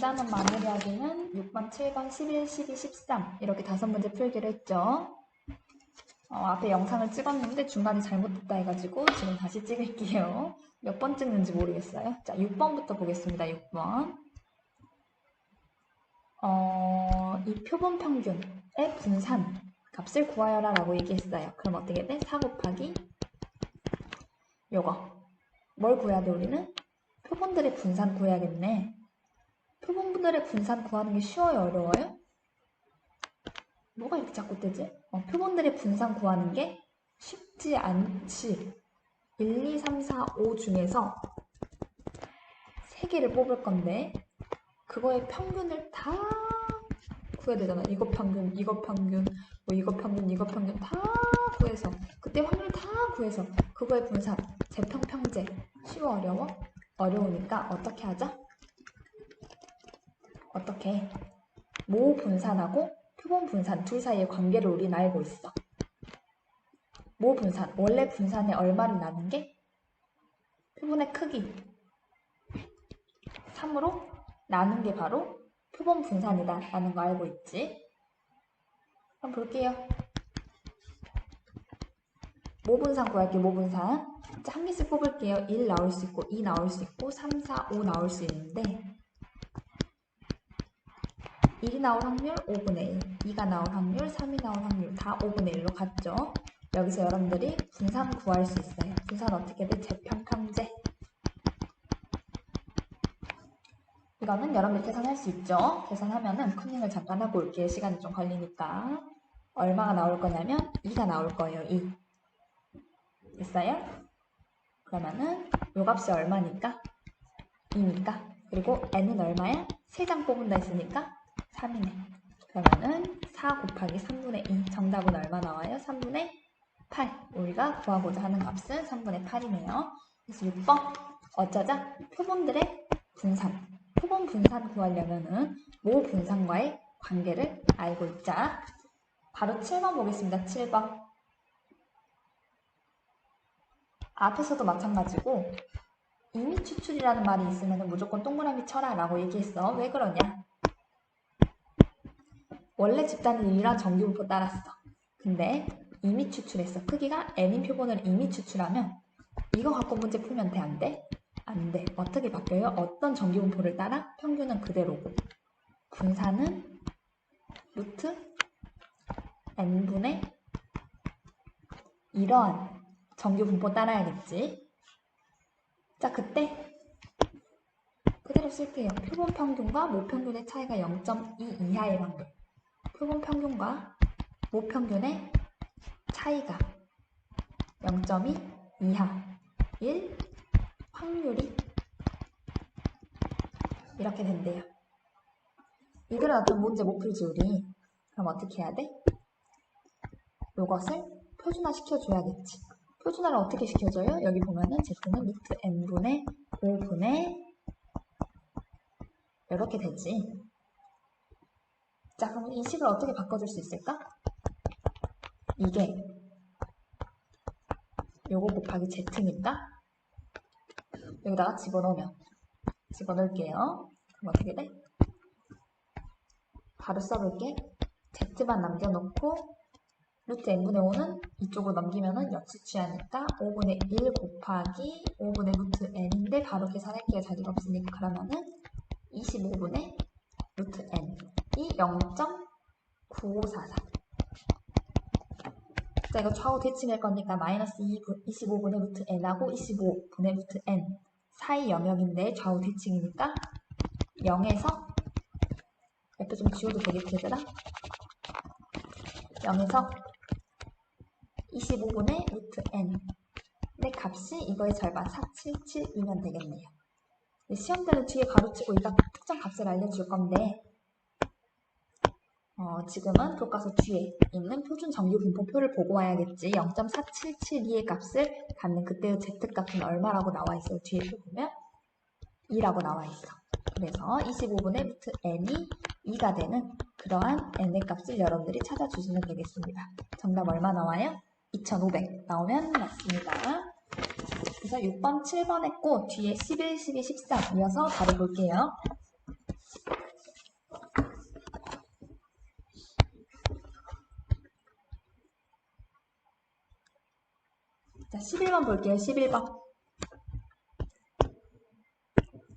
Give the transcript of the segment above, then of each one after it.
간단한 마무리하기는 6번, 7번, 11, 12, 13 이렇게 다섯 문제 풀기로 했죠. 어, 앞에 영상을 찍었는데 중간에 잘못됐다 해가지고 지금 다시 찍을게요. 몇 번 찍는지 모르겠어요. 자, 6번부터 보겠습니다. 6번. 어, 이 표본 평균의 분산 값을 구하여라 라고 얘기했어요. 그럼 어떻게 돼? 4 곱하기 요거. 뭘 구해야 돼, 우리는? 표본들의 분산 구해야겠네. 표본들의 분산 구하는 게 쉬워요, 어려워요? 뭐가 이렇게 자꾸 뜨지? 어, 표본들의 분산 구하는 게 쉽지 않지. 1, 2, 3, 4, 5 중에서 3개를 뽑을 건데 그거의 평균을 다 구해야 되잖아. 이거 평균, 이거 평균, 뭐 이거 평균, 이거 평균 다 구해서 그때 확률 다 구해서 그거의 분산, 재평, 평제 쉬워, 어려워? 어려우니까 어떻게 하자? 어떻게? 모 분산하고 표본 분산 둘 사이의 관계를 우리는 알고 있어. 모 분산, 원래 분산에 얼마를 나눈 게 표본의 크기 3으로 나눈 게 바로 표본 분산이다 라는 거 알고 있지? 한번 볼게요. 모 분산 구할게요, 모 분산. 자, 한 개씩 뽑을게요. 1 나올 수 있고, 2 나올 수 있고, 3, 4, 5 나올 수 있는데 1이 나올 확률 5분의 1, 2가 나올 확률, 3이 나올 확률 다 5분의 1로 같죠? 여기서 여러분들이 분산 구할 수 있어요. 분산 어떻게 돼? 재평평제. 이거는 여러분들이 계산할 수 있죠? 계산하면은 커닝을 잠깐 하고 올게요. 시간이 좀 걸리니까. 얼마가 나올 거냐면 2가 나올 거예요. 2. 됐어요? 그러면은 요 값이 얼마니까? 2니까. 그리고 n은 얼마야? 3장 뽑은다 했으니까 3이네. 그러면은 4 곱하기 3분의 2. 정답은 얼마 나와요? 3분의 8. 우리가 구하고자 하는 값은 3분의 8이네요. 그래서 6번. 어쩌자? 표본들의 분산. 표본 분산 구하려면은 모 분산과의 관계를 알고 있자. 바로 7번 보겠습니다. 7번. 앞에서도 마찬가지고 이미 추출이라는 말이 있으면 무조건 동그라미 쳐라 라고 얘기했어. 왜 그러냐? 원래 집단은 유일한 정규분포 따랐어. 근데 이미 추출했어. 크기가 n인 표본을 이미 추출하면 이거 갖고 문제 풀면 돼? 안 돼? 안 돼. 어떻게 바뀌어요? 어떤 정규분포를 따라? 평균은 그대로고 분산은 루트 n분의 이러한 정규분포 따라야겠지. 자, 그때 그대로 쓸게요. 표본 평균과 모평균의 차이가 0.2 이하의 확률. 표본 평균과 모평균의 차이가 0.2 이하 1 확률이 이렇게 된대요. 이대로 놔두면 문제 못 풀지 우리. 그럼 어떻게 해야 돼? 요것을 표준화 시켜줘야겠지. 표준화를 어떻게 시켜줘요? 여기 보면은 z는 루트 n분의 5분의 이렇게 되지. 자, 그럼 이 식을 어떻게 바꿔줄 수 있을까? 이게 요거 곱하기 z니까 여기다가 집어넣으면 집어넣을게요. 그럼 어떻게 돼? 바로 써볼게. z만 남겨놓고 루트 n분의 5는 이쪽으로 넘기면은 역수 취하니까 5분의 1 곱하기 5분의 루트 n인데 바로 계산할게요. 자리가 없으니까 그러면은 25분의 루트 n 이0.9544 자, 이거 좌우 대칭할 거니까 마이너스 2, 25분의 루트 n하고 25분의 루트 n 사이 영역인데 좌우 대칭이니까 0에서 옆에 좀 지워도 되겠지 얘들아? 0에서 25분의 루트 n 내 값이 이거의 절반 477이면 되겠네요. 시험 때는 뒤에 가로치고 이가 특정 값을 알려줄 건데 어, 지금은 교과서 뒤에 있는 표준 정규 분포표를 보고 와야겠지. 0.4772의 값을 갖는 그때의 z값은 얼마라고 나와 있어요. 뒤에 보면 2라고 나와 있어. 그래서 25분의 루트 n이 2가 되는 그러한 n의 값을 여러분들이 찾아주시면 되겠습니다. 정답 얼마 나와요? 2500 나오면 맞습니다. 그래서 6번, 7번 했고 뒤에 11, 12, 13 이어서 바로 볼게요. 11번 볼게요. 11번.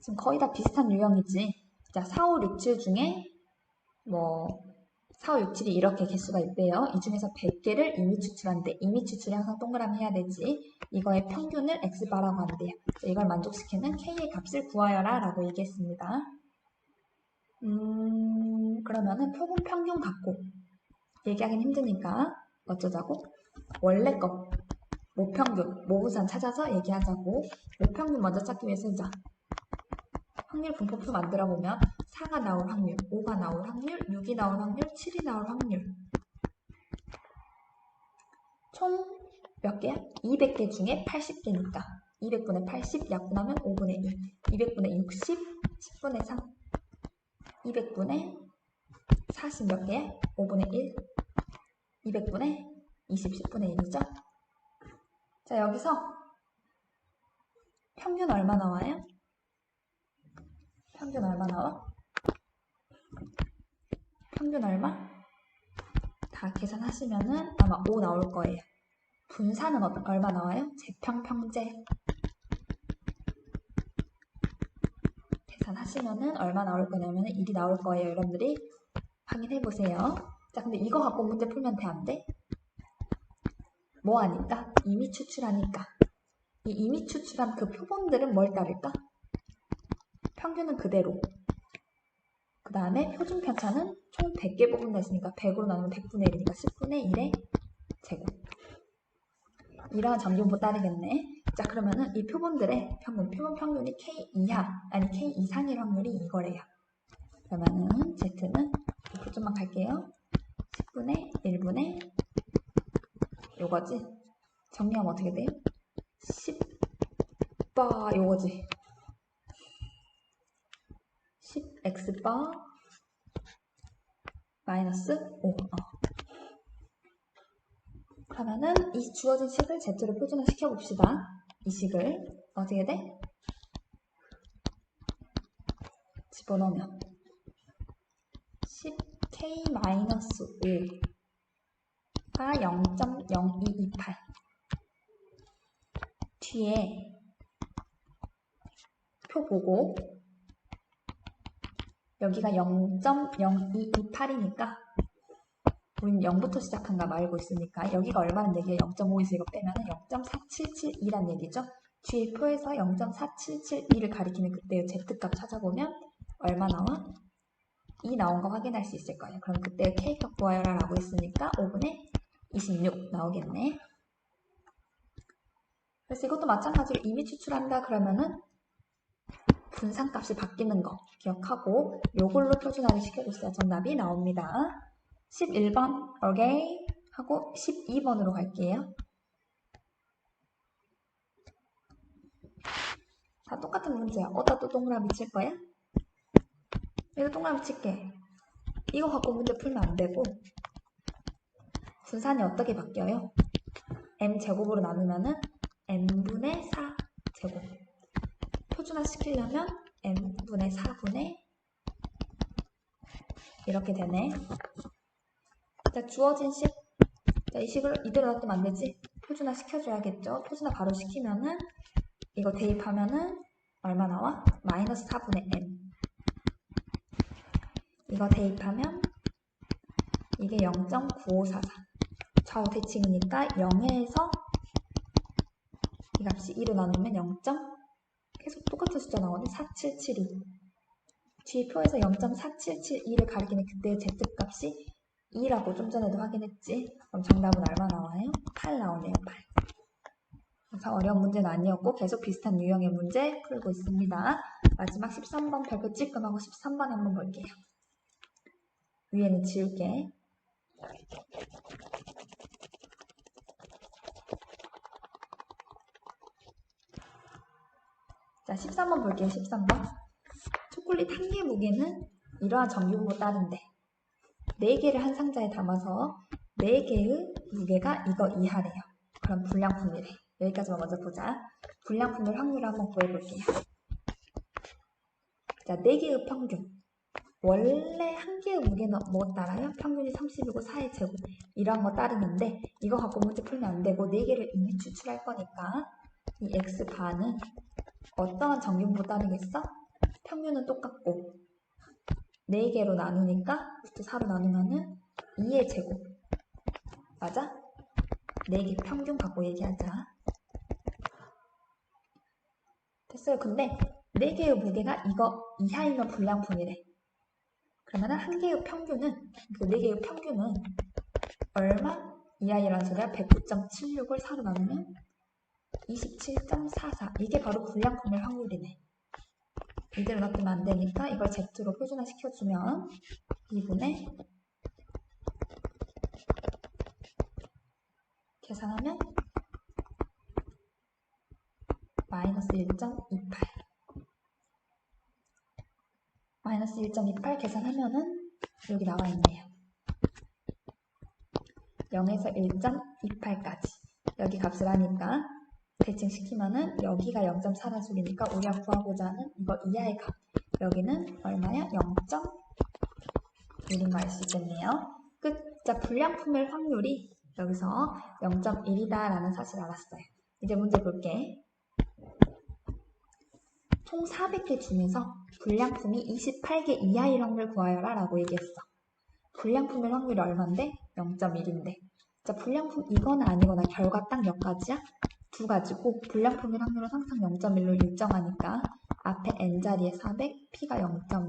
지금 거의 다 비슷한 유형이지. 자, 4, 5, 6, 7 중에 뭐 4, 5, 6, 7이 이렇게 개수가 있대요. 이 중에서 100개를 이미 추출한대. 이미 추출이 항상 동그라미 해야 되지. 이거의 평균을 x바라고 한대요. 이걸 만족시키는 k의 값을 구하여라 라고 얘기했습니다. 음, 그러면은 표본 평균 갖고 얘기하긴 힘드니까 어쩌자고? 원래 거 모평균, 모부산 찾아서 얘기하자고 모평균 먼저 찾기 위해서 자 확률 분포표 만들어 보면 4가 나올 확률, 5가 나올 확률, 6이 나올 확률, 7이 나올 확률 총 몇 개야? 200개 중에 80개니까 200분의 80 약분하면 5분의 2 200분의 60, 10분의 3 200분의 40 몇 개야? 5분의 1 200분의 20, 10분의 1이죠? 자, 여기서 평균 얼마 나와요? 평균 얼마 나와? 평균 얼마? 다 계산하시면은 아마 5 나올 거예요. 분산은 어- 얼마 나와요? 제평평제. 계산하시면은 얼마 나올 거냐면은 1이 나올 거예요. 여러분들이 확인해 보세요. 자, 근데 이거 갖고 문제 풀면 돼, 안 돼? 뭐 하니까? 이미 추출하니까. 이 이미 추출한 그 표본들은 뭘 따를까? 평균은 그대로. 그 다음에 표준 편차는 총 100개 뽑은다 했으니까 100으로 나누면 100분의 1이니까 10분의 1의 제곱. 이러한 점균보 따르겠네. 자, 그러면은 이 표본들의 평균, 표본 평균이 K 이하, 아니 K 이상일 확률이 이거래요. 그러면은 Z는 표준만 갈게요. 10분의 1분의 요거지. 정리하면 어떻게 돼요? 10바 요거지. 10x바 마이너스 5. 어. 그러면은 이 주어진 식을 z로 표준화 시켜봅시다. 이 식을 어떻게 돼? 집어넣으면 10k 5가 0.0228 뒤에 표 보고 여기가 0.0228이니까 우린 0부터 시작한 거 알고 있으니까 여기가 얼마는 얘기예요? 0.5에서 이거 빼면 0.4772란 얘기죠. 뒤에 표에서 0.4772를 가리키는 그때의 z값 찾아보면 얼마 나와? 2 나온 거 확인할 수 있을 거예요. 그럼 그때 k값 구하여라 라고 했으니까 5분의 26 나오겠네. 그래서 이것도 마찬가지로 이미 추출한다 그러면은 분산값이 바뀌는 거 기억하고 요걸로 표준화를 시켜줬어야 정답이 나옵니다. 11번 오케이 하고 12번으로 갈게요. 다 똑같은 문제야. 어디다 또 동그라미 칠 거야? 여기 동그라미 칠게. 이거 갖고 문제 풀면 안 되고 분산이 어떻게 바뀌어요? m 제곱으로 나누면은 n분의 4 제곱 표준화 시키려면 n분의 4분의 이렇게 되네. 자, 주어진 식. 자, 이 식을 이대로 놔두면 안 되지? 표준화 시켜줘야겠죠? 표준화 바로 시키면은 이거 대입하면은 얼마 나와? 마이너스 4분의 n. 이거 대입하면 이게 0.9544. 좌우 대칭이니까 0에서 이 값이 2로 나누면 0. 계속 똑같은 숫자 나오네. 4772. 뒤에 표에서 0.4772를 가리키는 그때의 z값이 2라고 좀 전에도 확인했지. 그럼 정답은 얼마 나와요? 8 나오네요. 8. 그래서 어려운 문제는 아니었고 계속 비슷한 유형의 문제 풀고 있습니다. 마지막 13번 별표 찌끔하고 13번 한번 볼게요. 위에는 지울게. 자, 13번 볼게요. 13번. 초콜릿 한 개 무게는 이러한 정규분모 따른데 4개를 한 상자에 담아서 4개의 무게가 이거 이하래요. 그럼 불량품이래. 여기까지만 먼저 보자. 불량품의 확률을 한번 구해볼게요. 자, 4개의 평균. 원래 한 개의 무게는 뭐 따라요? 평균이 30이고 4의 제곱 이런 거 따르는데 이거 갖고 문제 풀면 안 되고 4개를 이미 추출할 거니까 이 x 반은 어떠한 정규분포 따르겠어? 평균은 똑같고 4개로 나누니까 루트 4로 나누면은 2의 제곱 맞아? 4개 평균 갖고 얘기하자 됐어요 근데 4개의 무게가 이거 이하이면 불량분이래 그러면은 한 개의 평균은 그 4개의 평균은 얼마? 이하이라는 소리야 109.76을 4로 나누면 27.44 이게 바로 불량품의 확률이네. 이대로 놔두면 안 되니까 이걸 Z로 표준화 시켜주면 2분의 계산하면 마이너스 1.28 마이너스 1.28 계산하면은 여기 나와 있네요. 0에서 1.28까지. 여기 값을 하니까 대칭시키면은 여기가 0.4라 소리니까 우리가 구하고자 하는 이거 이하의 값 여기는 얼마야? 0.1인 거알수 있겠네요 끝! 자 불량품의 확률이 여기서 0.1이다 라는 사실 알았어요 이제 문제 볼게 총 400개 중에서 불량품이 28개 이하일 확률 구하여라 라고 얘기했어 불량품의 확률이 얼만데? 0.1인데 자 불량품 이거나 아니거나 결과 딱 몇 가지야? 두 가지고 불량품의 확률은 항상 0.1로 일정하니까 앞에 n자리에 400, p가 0.1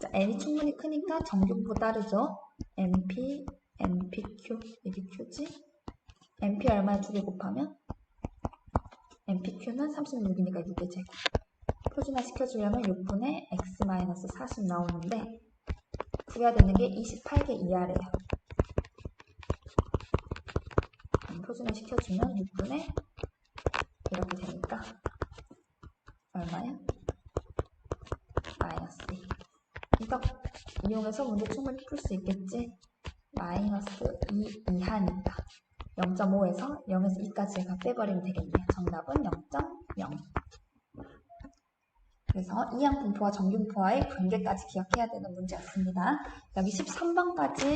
자, n이 충분히 크니까 정규분포 따르죠. Np, npq 이게 q지? Np 얼마에 두 개 곱하면? Npq는 36이니까 6의 제곱 표준화 시켜주려면 6분의 x-40 나오는데 구해야 되는 게 28개 이하래요 표준화 시켜주면 6분의 이렇게 되니까 얼마야? 마이너스 2 이거 이용해서 문제 충분히 풀 수 있겠지? 마이너스 2 이하니까 0.5에서 0에서 2까지 가 빼버리면 되겠네요. 정답은 0.0 그래서 이항분포와 정균포와의 관계까지 기억해야 되는 문제였습니다. 여기 13번까지